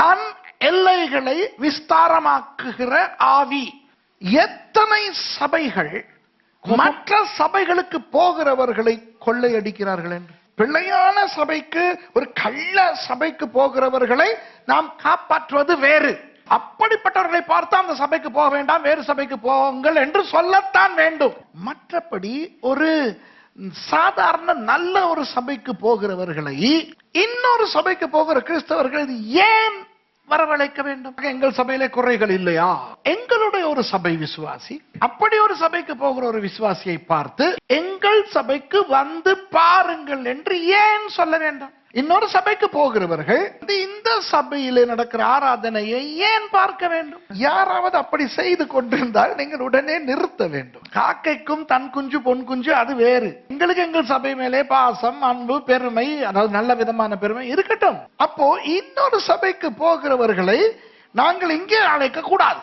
தன் எல்லைகளை விஸ்தாரமாக்குகிற ஆவி. எத்தனை சபைகள் மற்ற சபைகளுக்கு போகிறவர்களை கொள்ளையடிக்கிறார்கள் என்று. பிள்ளையான சபைக்கு ஒரு கள்ள சபைக்கு போகிறவர்களை நாம் காப்பாற்றுவது வேறு. அப்படிப்பட்டவர்களை பார்த்து அந்த சபைக்கு போக வேண்டாம் வேறு சபைக்கு போங்கள் என்று சொல்லத்தான் வேண்டும். மற்றபடி ஒரு சாதாரண நல்ல ஒரு சபைக்கு போகிறவர்களை இன்னொரு சபைக்கு போகிற கிறிஸ்தவர்கள் ஏன் வரவழைக்க வேண்டும். எங்கள் சபையிலே குறைகள் இல்லையா? எங்களுடைய ஒரு சபை விசுவாசி அப்படி ஒரு சபைக்கு போகிற ஒரு விசுவாசியை பார்த்து எங்கள் சபைக்கு வந்து பாருங்கள் என்று ஏன் சொல்ல வேண்டும்? இன்னொரு சபைக்கு போகிறவர்கள் இந்த- சபையிலே நடக்கிற ஆராதனையை ஏன் பார்க்க வேண்டும்? யாராவது அப்படி செய்து கொண்டிருந்தால் நீங்கள் உடனே நிறுத்த வேண்டும். காக்கைக்கும் தன் குஞ்சு பொன் குஞ்சு அது வேறு. எங்களுக்கு எங்கள் சபை மேலே பாசம் அன்பு பெருமை அதாவது நல்ல விதமான பெருமை இருக்கட்டும். அப்போ இன்னொரு சபைக்கு போகிறவர்களை நாங்கள் இங்கே அழைக்க கூடாது